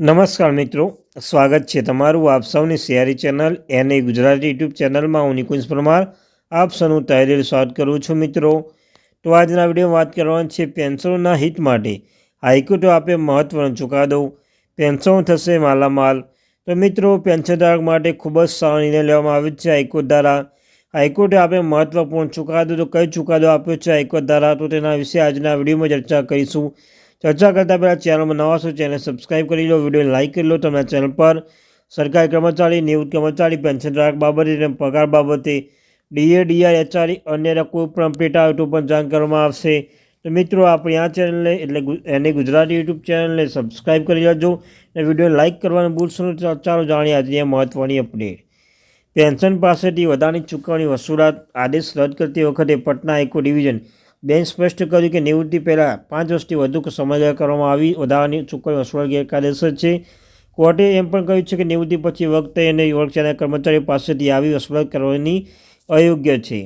નમસ્કાર મિત્રો, સ્વાગત છે તમારું આપ સૌની સિયારી ચેનલ એને ગુજરાતી યુટ્યુબ ચેનલમાં હું નિકુંજ પરમાર. આપ સૌનું તહેરીર સ્વાગત કરું છું મિત્રો. તો આજના વિડીયોમાં વાત કરવાની છે પેન્શનોના હિત માટે. હાઈકોર્ટે આપે મહત્વનો ચુકાદો, પેન્શન થશે માલામાલ. તો મિત્રો પેન્શનધારક માટે ખૂબ જ સારો નિર્ણય લેવામાં આવ્યો છે હાઈકોર્ટ દ્વારા. હાઈકોર્ટે આપે મહત્વપૂર્ણ ચુકાદો, તો કઈ ચુકાદો આપ્યો છે હાઈકોર્ટ દ્વારા? તો તેના વિશે આજના વિડીયોમાં ચર્ચા કરીશું. ચર્ચા કરતાં પહેલાં ચેનલમાં નવા છો ચેનલ સબસ્ક્રાઈબ કરી લો વીડિયો લાઇક કરી લો, તમે ચેનલ પર સરકારી કર્મચારી, નિવૃત્ત કર્મચારી પેન્શન ધારક બાબતે અને પગાર બાબતે ડીએ ડીઆર એચઆરઈ અન્ય કોઈ પણ અપડેટ આવે તો પણ જાણ કરવામાં આવશે. તો મિત્રો, આપણી આ ચેનલને એટલે એને ગુજરાતી યુટ્યુબ ચેનલને સબસ્ક્રાઈબ કરી લેજો અને વીડિયો લાઇક કરવાનું ભૂલશો ચાલો જાણીએ આજની મહત્ત્વની અપડેટ પેન્શન પાસેથી વધારાની ચૂકવણી વસૂલાત આદેશ રદ કરતી વખતે પટના એકો ડિવિઝન બેન્ચ સ્પષ્ટ કર્યું કે નિવૃત્તિ પહેલાં પાંચ વર્ષથી વધુ સમજદાર કરવામાં આવી. વધારાની ચૂકવણી વસૂલ ગેરકાયદેસર છે. કોર્ટે એમ પણ કહ્યું છે કે નિવૃત્તિ પછી વખતે અને ઓળખ્યાના કર્મચારીઓ પાસેથી આવી વસૂલાત કરવાની અયોગ્ય છે.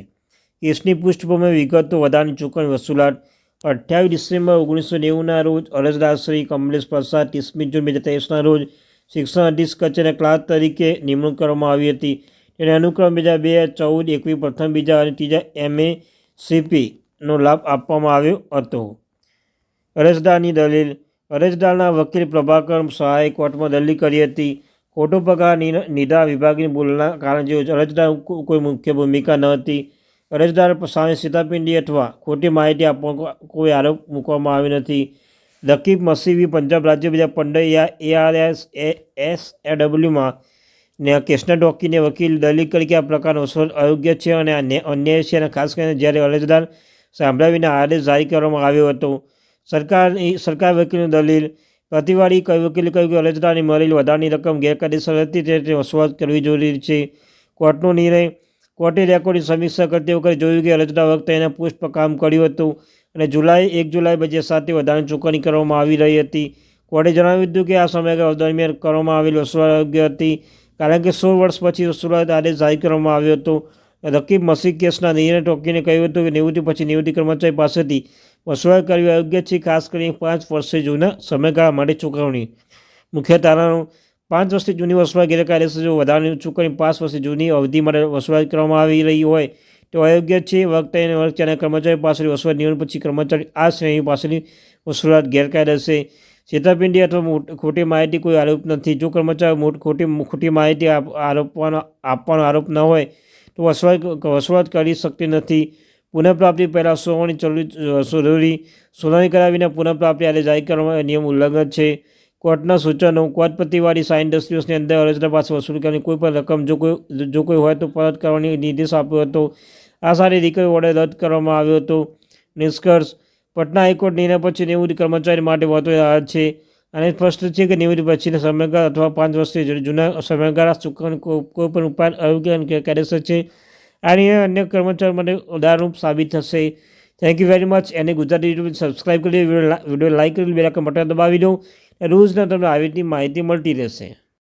કેસની પૃષ્ઠભૂમિ વિગતો વધારાની ચૂકવણી વસૂલાત અઠ્યાવીસ ડિસેમ્બર ઓગણીસો નેવુંના રોજ અરજદાર શ્રી કમલેશ પ્રસાદ ત્રીસમી જૂન બે હજાર ત્રેવીસના રોજ શિક્ષણ અધિશ કચેરીના ક્લાર્ક તરીકે નિમણૂક કરવામાં આવી હતી. તેને અનુક્રમ બીજા બે ચૌદ એકવી પ્રથમ બીજા અને ત્રીજા એમ એ સીપી નો લાભ આપવામાં આવ્યો હતો. અરજદારની દલીલ, અરજદારના વકીલ પ્રભાકર સહાય કોર્ટમાં દલીલ કરી હતી, ખોટો પગાર નિધા વિભાગની ભૂલના કારણે અરજદાર કોઈ મુખ્ય ભૂમિકા ન હતી, અરજદાર સામે સીતાપિંડી અથવા ખોટી માહિતી આપવા કોઈ આરોપ મૂકવામાં આવ્યો નથી. રકીબ મસીવી પંજાબ રાજ્ય બીજા પંડૈયા એઆરએસ એસ એ ડબલ્યુમાં ને કેસના ડોકીને વકીલ દલીલ કરી કે આ પ્રકારનો અસર અયોગ્ય છે અને અન્યાય છે અને ખાસ કરીને જ્યારે અરજદાર સાંભળાવીને આદેશ જારી કરવામાં આવ્યો હતો. સરકારની, સરકાર વકીલની દલીલ, પ્રતિવાદી વકીલે કહ્યું કે અરજદારની મળેલી વધારાની રકમ ગેરકાયદેસર હતી તે વસૂલાત કરવી જરૂરી છે. કોર્ટનો નિર્ણય, કોર્ટે રેકોર્ડની સમીક્ષા કરતી વખતે જોયું કે અરજદાર વખતે એના પુષ્પ કામ કર્યું હતું અને જુલાઈ, એક જુલાઈ બજેટ સાથે વધારાની ચૂકવણી કરવામાં આવી રહી હતી. કોર્ટે જણાવ્યું હતું કે આ સમયગાળા દરમિયાન કરવામાં આવેલી વસૂલાત યોગ્ય હતી, કારણ કે સોળ વર્ષ પછી વસૂલાત આદેશ જાહેર કરવામાં આવ્યો હતો. રકીબ મસીક કેસના નિર્ણય ટોકીને કહ્યું હતું કે નિવૃત્તિ પછી નિવૃત્તિ કર્મચારી પાસેથી વસવાટ કરવી અયોગ્ય છે, ખાસ કરીને પાંચ વર્ષથી જૂના સમયગાળા માટે ચૂકવણી. મુખ્ય તારાનું પાંચ વર્ષથી જૂની વસવાટ ગેરકાયદેસર જો વધારાની ચૂકવણી પાંચ વર્ષથી જૂની અવધિ માટે વસવાટ કરવામાં આવી રહી હોય, તો અયોગ્ય છે. વખતે અને વર્ગ કર્મચારી પાસેથી વસવાટ નિવૃત્ત પછી કર્મચારી આ શ્રેણી પાસેની વસવાટ ગેરકાયદેસર. છેતરપિંડી અથવા ખોટી માહિતી કોઈ આરોપ નથી. જો કર્મચારી ખોટી ખોટી માહિતી આરોપવાનો, આપવાનો આરોપ ન હોય વસવાટ વસવાટ કરી શકતી નથી. પુનઃપ્રાપ્તિ પહેલાં સોવાની જરૂરી સુનાવણી કરાવીને પુનઃપ્રાપ્તિ આજે જાહેર કરવામાં નિયમ ઉલ્લંઘન છે. કોર્ટના સૂચનો કોર્ટ પ્રતિવાદી સાઈન દસ દિવસની અંદર અરજદાર પાસે વસૂલ કરવાની કોઈ પણ રકમ જો કોઈ જો કોઈ હોય તો પરત કરવાની નિર્દેશ આપ્યો હતો. આ સારી રિકવરી ઓર્ડર રદ કરવામાં આવ્યો હતો. નિષ્કર્ષ પટના હાઈકોર્ટ નિર્ણય પછી નિવૃત્ત કર્મચારી માટે મહત્વની છે. અને સ્પષ્ટ છે કે નિવૃત્તિ પછીના સમયગાળા અથવા પાંચ વર્ષથી જૂના સમયગાળા ચૂકવણી કોઈ પણ ઉપાય આરોગ્ય અને ગેરકાયદેસર છે. આ નિર્ણય અન્ય કર્મચારીઓ માટે ઉદાહરણરૂપ સાબિત થશે. થેન્ક યુ વેરી મચ એને ગુજરાતી યુટ્યુબ સબસ્ક્રાઈબ કરી વીડિયો લાઈક કરી બે બટન દબાવી દો. રોજના તમને આવી રીતની માહિતી મળતી રહેશે.